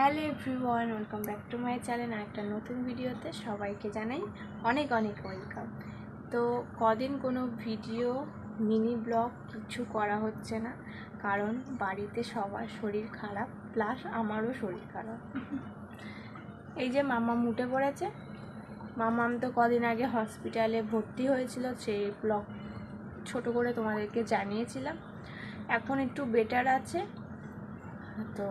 Hello everyone, welcome back to my channel একটা নতুন ভিডিওতে সবাইকে জানাই অনেক অনেক ওয়েলকাম। তো কদিন কোনো ভিডিও, মিনি ব্লগ কিছু করা হচ্ছে না, কারণ বাড়িতে সবার শরীর খারাপ, প্লাস আমারও শরীর খারাপ। এই যে মামা মুটে পড়েছে, মামাম তো কদিন আগে হসপিটালে ভর্তি হয়েছিল, সেই ব্লগ ছোট করে তোমাদেরকে জানিয়েছিলাম। এখন একটু বেটার আছে তো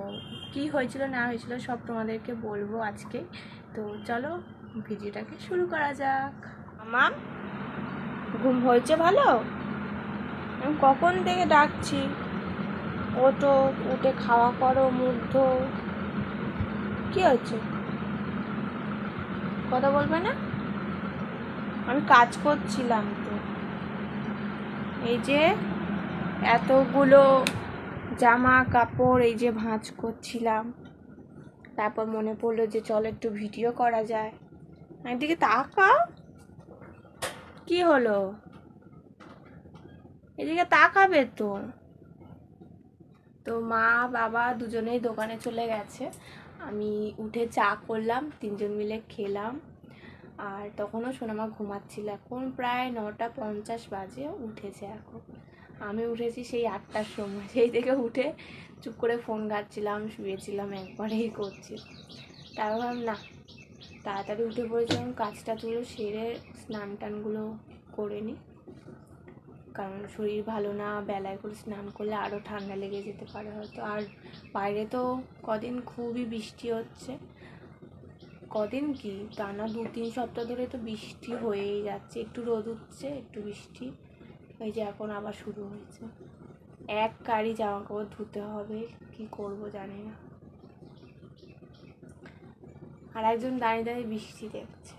কি হয়েছিল, না হয়েছিল সব তোমাদেরকে বলব আজকে। তো চলো ভিডিওটাকে শুরু করা যাক। মাম ঘুম হয়েছে ভালো? আমি কখন থেকে ডাকছি? ওটো উঠে খাওয়া করো মুগ্ধ কি হচ্ছে কথা বলবে না? আমি কাজ করছিলাম তো। এই যে এতগুলো জামা কাপড় এই যে ভাঁজ করছিলাম। তারপর মনে পড়ল যে চল একটু ভিডিও করা যায়। একদিকে তাকা। কি হলো? এদিকে তাকাবে তো। তো মা, বাবা দুজনেই দোকানে চলে গেছে। আমি উঠে চা করলাম, তিনজন মিলে খেলাম। আর তখনও সোনামা ঘুমাচ্ছিল। এখন প্রায় নটা পঞ্চাশ বাজে, উঠেছে এখন। আমি উঠেছি সেই আটটার সময়। সেই থেকে উঠে চুপ করে ফোন ঘাটছিলাম, শুয়েছিলাম, একবারেই করছি। তারপর না, তাড়াতাড়ি উঠে পড়েছিলাম, কাজটা তুলে সেরে স্নান টানগুলো করে নিই কারণ শরীর ভালো না, বেলায় করে স্নান করলে আরও ঠান্ডা লেগে যেতে পারে হয়তো। আর বাইরে তো কদিন খুবই বৃষ্টি হচ্ছে। কদিন কি? টানা দু তিন সপ্তাহ ধরে তো বৃষ্টি হয়েই যাচ্ছে। একটু রোদ উঠছে, একটু বৃষ্টি। এই যে এখন আবার শুরু হয়েছে। এক গাড়ি জামা কাপড় ধুতে হবে, কি করব জানি না। আর একজন দাঁড়িয়ে দাঁড়িয়ে বৃষ্টি দেখছে।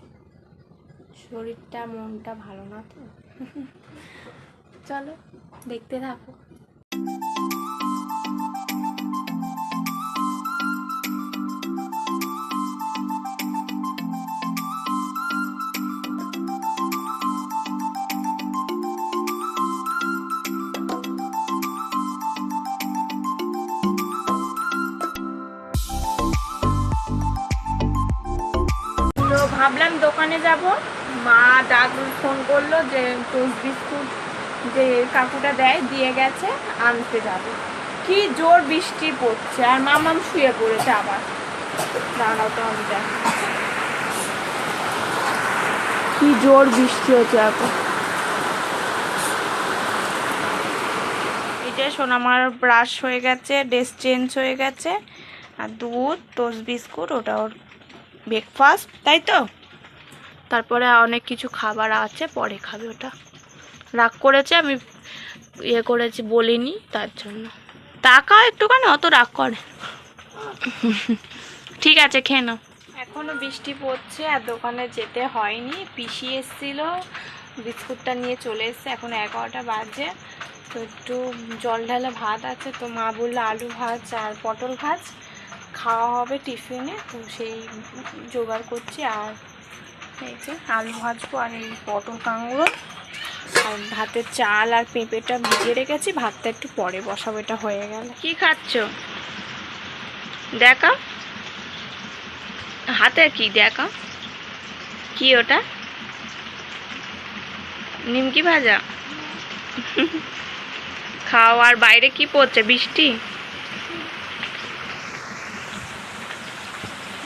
শরীরটা, মনটা ভালো না তো? চলো, দেখতে থাকো। দোকানে যাব। মা ডাক ফোন করল যে টোস্ট বিস্কুট যে কাকুটা দেয়, দিয়ে গেছে, আনতে যাবে। কি জোর বৃষ্টি পড়ছে, আর মামাম শুয়ে পড়েছে আবার। দাঁড়াও তো, আমি দেখ। কি জোর বৃষ্টি হচ্ছে এখন এটা সোনামার ব্রাশ হয়ে গেছে, ড্রেস চেঞ্জ হয়ে গেছে, আর দুধ টোস্ট বিস্কুট, ওটা ওর ব্রেকফাস্ট তাই তো? তারপরে অনেক কিছু খাবার আছে, পরে খাবে ওটা। রাগ করেছে, আমি ইয়ে করেছি, বলিনি তার জন্য। টাকা একটুখানি অত রাগ করে। ঠিক আছে, খেয়ে নাও। এখনও বৃষ্টি পড়ছে আর দোকানে যেতে হয়নি। পিসি এসছিল, বিস্কুটটা নিয়ে চলে এসছে, এখন এগারোটা বাজে। তো একটু জল ঢালা ভাত আছে, তো মা বলল আলু ভাজ আর পটল ভাজ। খাওয়া হবে টিফিনে, তো সেই জোগাড় করছি আর এই যে আলু ভাজবো আর এই পটল কাঁকড়ো। আর ভাতের চাল আর পেঁপেটা ভিজিয়ে রেখেছি, ভাতটা একটু পরে বসাবো, এটা হয়ে গেল। কি খাচ্ছ? দেখা। হাতে কি দেখা? কি ওটা? নিমকি ভাজা? খাও, আর বাইরে কি পড়ছে? বৃষ্টি?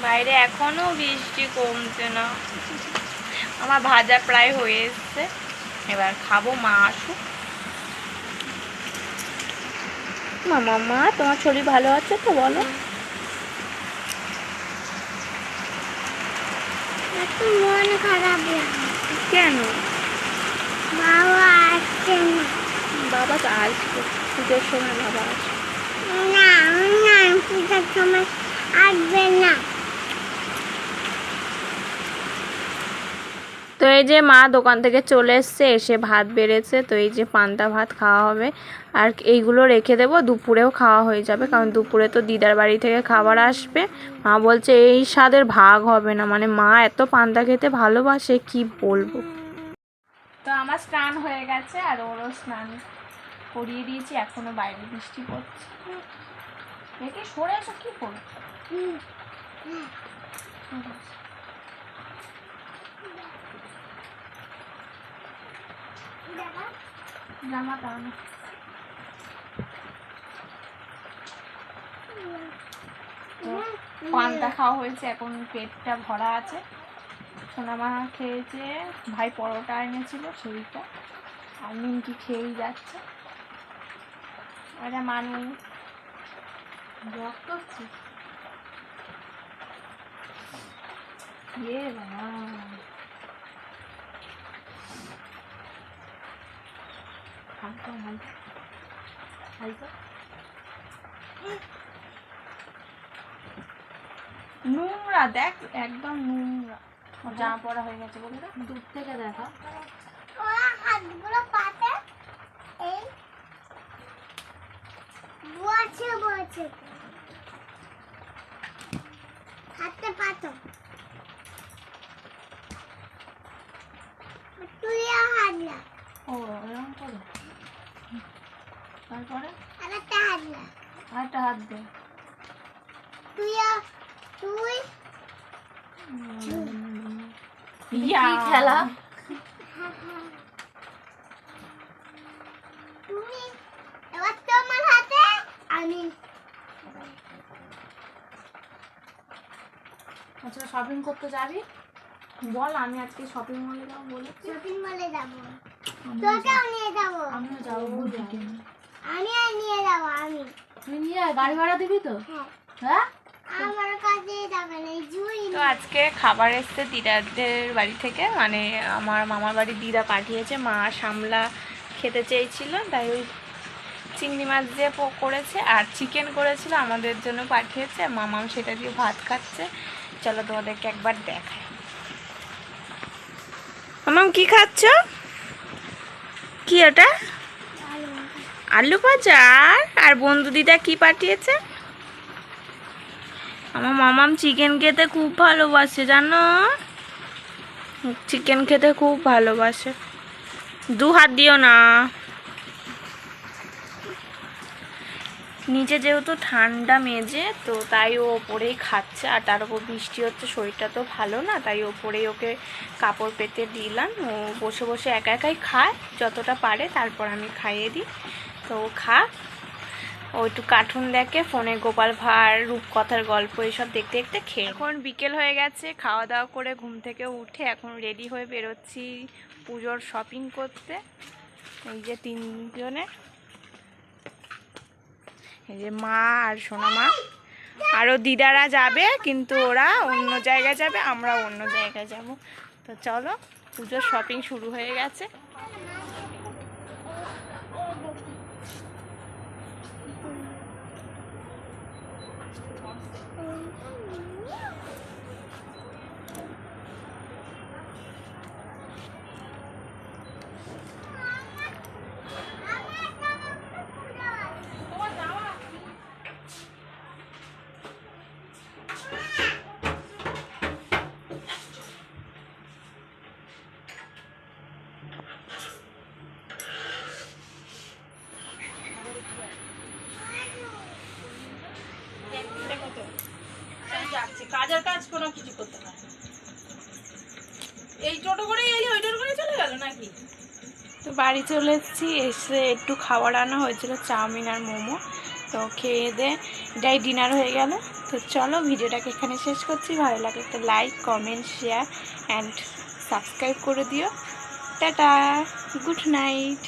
বাইরে এখনও বৃষ্টি কমছে না। আমার ভাজা প্রায় হয়ে এসছে। এবার খাব মা আসুক। মামা মা তোমার শরীর ভালো আছে তো বলো। মন খারাপ কেন? বাবা আসছে না। বাবা তো আসবে পুজোর সময় বাবা আসবে। না না পূজার সময় আসবে না। তো এই যে মা দোকান থেকে চলে এসছে এসে ভাত বেড়েছে তো এই যে পান্তা ভাত খাওয়া হবে। আর এইগুলো রেখে দেবো দুপুরেও খাওয়া হয়ে যাবে কারণ দুপুরে তো দিদার বাড়ি থেকে খাবার আসবে। মা বলছে এই স্বাদের ভাগ হবে না। মানে মা এত পান্তা খেতে ভালোবাসে কি বলব? তো আমার স্নান হয়ে গেছে আর ওরও স্নান করিয়ে দিয়েছি এখনও বাইরে বৃষ্টি পড়ছে। দেখে সরে আসো কি করব হুম। দাদা, পানটা খাওয়া হয়েছে, এখন পেটটা ভরা আছে। সোনামা খেয়েছে, ভাই পরোটা এনেছিল সেইটা আর নিমকি খেয়েই যাচ্ছে। এটা মানু করছি বাবা। হালকা হালকা হালকা নোংরা দেখ একদম নোংরা। জামা পড়া হয়ে গেছে বলে দূর থেকে দেখা। ওরা হাতগুলো পাতে এই। বসে বসে হাতে পাতো তুইও হাতলা ও এরকম করে তারপরে? আর একটা হাতলা আরেকটা হাত দে। তুইও তুই ইয়া। খেলা? তুমি এবার তোমার হাতে আমি আচ্ছা শপিং করতে যাবি? বল আমি আজকে শপিং মলে যাব বলে। শপিং মলে যাব। তোকেও নিয়ে যাব। আমিও যাব বুঝিকে আমিও নিয়ে যাব আমি। তুই নিয়ে আয়, গাড়ি ভাড়া দিবি তো? হ্যাঁ। হ্যাঁ? আমার কাছে যাবে না জুই তো আজকে খাবার এসছে দিদাদের বাড়ি থেকে মানে আমার মামার বাড়ি দিদা পাঠিয়েছে মা সামলা খেতে চেয়েছিল তাই ওই চিংড়ি মাছ দিয়ে পো- করেছে আর চিকেন করেছিল আমাদের জন্য পাঠিয়েছে আর মামাম সেটা দিয়ে ভাত খাচ্ছে। চলো তোমাদেরকে একবার দেখাই। মামাম কি খাচ্ছ? কি ওটা আলু ভাজা? আর? আর বন্ধু দিদা কি পাঠিয়েছে? আমার মামাম চিকেন খেতে খুব ভালোবাসে, জানো? চিকেন খেতে খুব ভালোবাসে। দু হাত দিও না। নিচে যেহেতু ঠান্ডা মেজে তো তাই ও ওপরেই খাচ্ছে, আর তার উপর বৃষ্টি হচ্ছে, শরীরটা তো ভালো না, তাই ওপরেই ওকে কাপড় পেতে দিলাম। ও বসে বসে একা একাই খায়, যতটা পারে, তারপর আমি খাইয়ে দিই। তো ও খা ও একটু কার্টুন দেখে, ফোনে গোপাল ভাঁড়, রূপকথার গল্প, এইসব দেখতে দেখতে খেয়ে এখন বিকেল হয়ে গেছে, খাওয়া দাওয়া করে ঘুম থেকে উঠে এখন রেডি হয়ে বেরোচ্ছি পুজোর শপিং করতে। এই যে তিনজনে। এই যে মা আর সোনা মা আরও দিদারা যাবে, কিন্তু ওরা অন্য জায়গায় যাবে, আমরা অন্য জায়গায় যাব। তো চলো, পুজোর শপিং শুরু হয়ে গেছে যাচ্ছি কাজের কাজ কোনো কিছু করতে পারে না। এই টোটো করে এলি ওই টোটো করে চলে গেল নাকি তো বাড়ি চলে এসেছি, এসে একটু খাবার আনা হয়েছিল, চাউমিন আর মোমো। তো খেয়ে দে এটাই ডিনার হয়ে গেল। তো চলো ভিডিওটাকে এখানে শেষ করছি। ভালো লাগে একটা like comment share and subscribe করে দিও। Tata good night